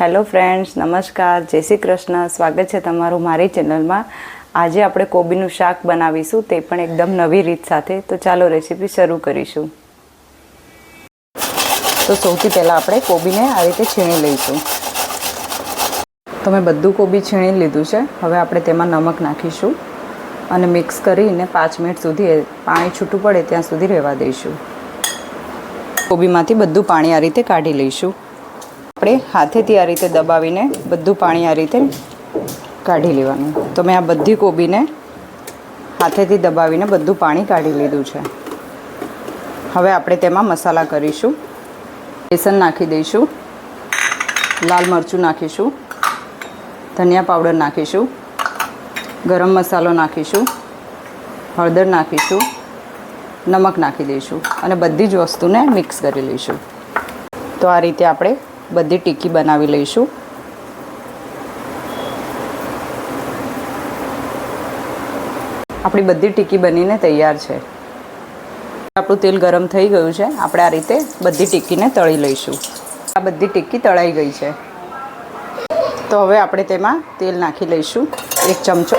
Hello friends, નમસ્કાર, જય શ્રી કૃષ્ણ. સ્વાગત છે તમારું મારી ચેનલમાં. આજે આપણે કોબીનું શાક બનાવીશું, તે પણ એકદમ નવી રીત સાથે. તો ચાલો રેસીપી શરૂ કરીશું. તો સૌથી પહેલાં આપણે કોબીને આ રીતે છીણી લઈશું. તો મેં બધું કોબી છીણી લીધું છે. હવે આપણે તેમાં નમક નાખીશું અને મિક્સ કરીને પાંચ મિનિટ સુધી પાણી છૂટું પડે ત્યાં સુધી રહેવા દઈશું. કોબીમાંથી બધું પાણી આ રીતે કાઢી લઈશું. આપણે હાથેથી આ રીતે દબાવીને બધું પાણી આ રીતે કાઢી લેવાનું. તો મેં આ બધી કોબીને હાથેથી દબાવીને બધું પાણી કાઢી લીધું છે. હવે આપણે તેમાં મસાલા કરીશું. બેસન નાખી દઈશું. લાલ મરચું નાખીશું. ધનિયા પાવડર નાખીશું. ગરમ મસાલો નાખીશું. હળદર નાખીશું. નમક નાખી દઈશું. અને બધી જ વસ્તુને મિક્સ કરી લઈશું. તો આ રીતે આપણે બધી ટીકી બનાવી લઈશું. આપણી બધી ટીકી બનીને તૈયાર છે. આપણું તેલ ગરમ થઈ ગયું છે. આપણે આ રીતે બધી ટીકીને તળી લઈશું. આ બધી ટીકી તળાઈ ગઈ છે. તો હવે આપણે તેમાં તેલ નાખી લઈશું. એક ચમચો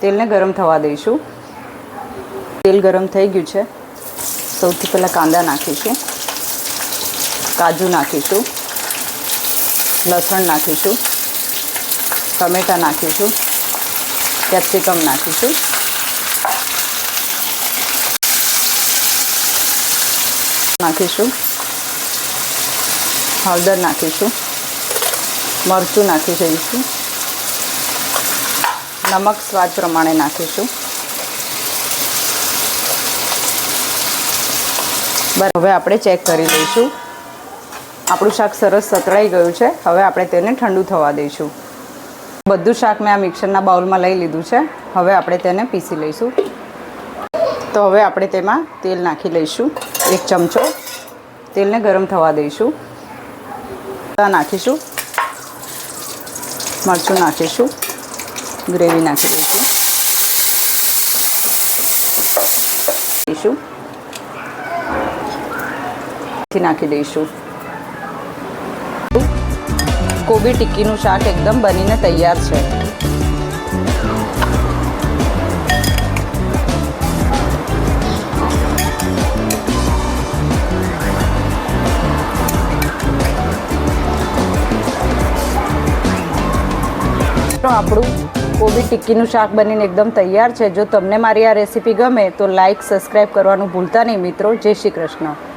તેલને ગરમ થવા દઈશું. તેલ ગરમ થઈ ગયું છે. સૌથી પહેલાં કાંદા નાખીશું. કાજુ નાખીશું. લસણ નાખીશું, ટમેટાં નાખીશું, કેપ્સિકમ નાખીશું. નાખીશું, હળદર નાખીશું, મરચું નાખી દઈશું. નમક સ્વાદ પ્રમાણે નાખીશું. બરાબર, હવે આપણે ચેક કરી લઈશું. આપણું શાક સરસ સતળાઈ ગયું છે. હવે આપણે તેને ઠંડુ થવા દઈશું. બધું શાક મેં આ મિક્સરના બાઉલમાં લઈ લીધું છે. હવે આપણે તેને પીસી લઈશું. તો હવે આપણે તેમાં તેલ નાખી લઈશું. એક ચમચો તેલને ગરમ થવા દઈશું. નાખીશું. મરચું નાખીશું. ગ્રેવી નાખી દઈશું. દઈશું નાખી દઈશું. કોબી ટિક્કીનું શાક એકદમ બનીને તૈયાર છે. આપણું કોબી ટિક્કીનું શાક બનીને એકદમ તૈયાર છે. જો તમને મારી આ રેસીપી ગમે તો લાઇક સબસ્ક્રાઈબ કરવાનું ભૂલતા નહીં મિત્રો. જય શ્રી કૃષ્ણ.